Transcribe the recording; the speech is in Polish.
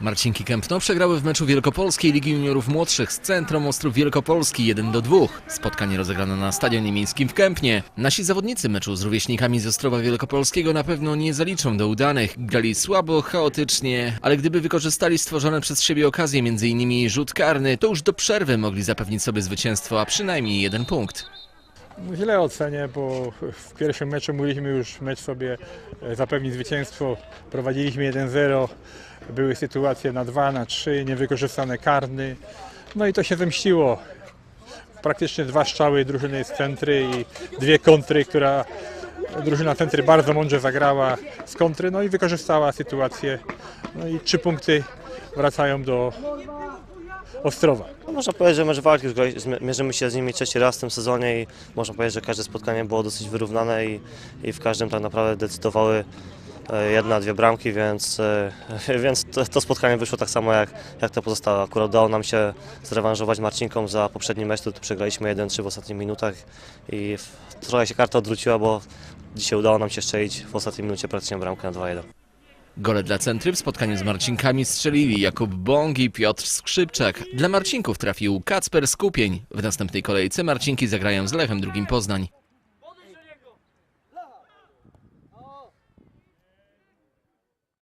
Marcinki Kępno przegrały w meczu Wielkopolskiej Ligi Juniorów Młodszych z Centrum Ostrów Wielkopolski 1 do 2. Spotkanie rozegrano na Stadionie Miejskim w Kępnie. Nasi zawodnicy meczu z rówieśnikami z Ostrowa Wielkopolskiego na pewno nie zaliczą do udanych. Grali słabo, chaotycznie, ale gdyby wykorzystali stworzone przez siebie okazje, m.in. rzut karny, to już do przerwy mogli zapewnić sobie zwycięstwo, a przynajmniej jeden punkt. Źle ocenię, bo w pierwszym meczu mogliśmy już mecz sobie e, zapewnić zwycięstwo. Prowadziliśmy 1-0, były sytuacje na 2, na 3, niewykorzystane karny. No i to się zemściło. Praktycznie dwa strzały drużyny z centry i dwie kontry, która drużyna centry bardzo mądrze zagrała z kontry, no i wykorzystała sytuację. No i trzy punkty wracają do Ostrowa. No, Można powiedzieć, że mecz walki, mierzymy się z nimi trzeci raz w tym sezonie i można powiedzieć, że każde spotkanie było dosyć wyrównane i, i w każdym tak naprawdę decydowały e, jedna, dwie bramki, więc, e, więc to, to spotkanie wyszło tak samo jak, jak te pozostałe. Akurat udało nam się zrewanżować Marcinkom za poprzedni mecz, to przegraliśmy 1-3 w ostatnich minutach i trochę się karta odwróciła, bo dzisiaj udało nam się strzelić w ostatniej minucie praktycznie bramkę na 2-1. Gole dla Centry w spotkaniu z Marcinkami strzelili Jakub Bąk i Piotr Skrzypczak. Dla Marcinków trafił Kacper Skupień. W następnej kolejce Marcinki zagrają z Lechem drugim Poznań.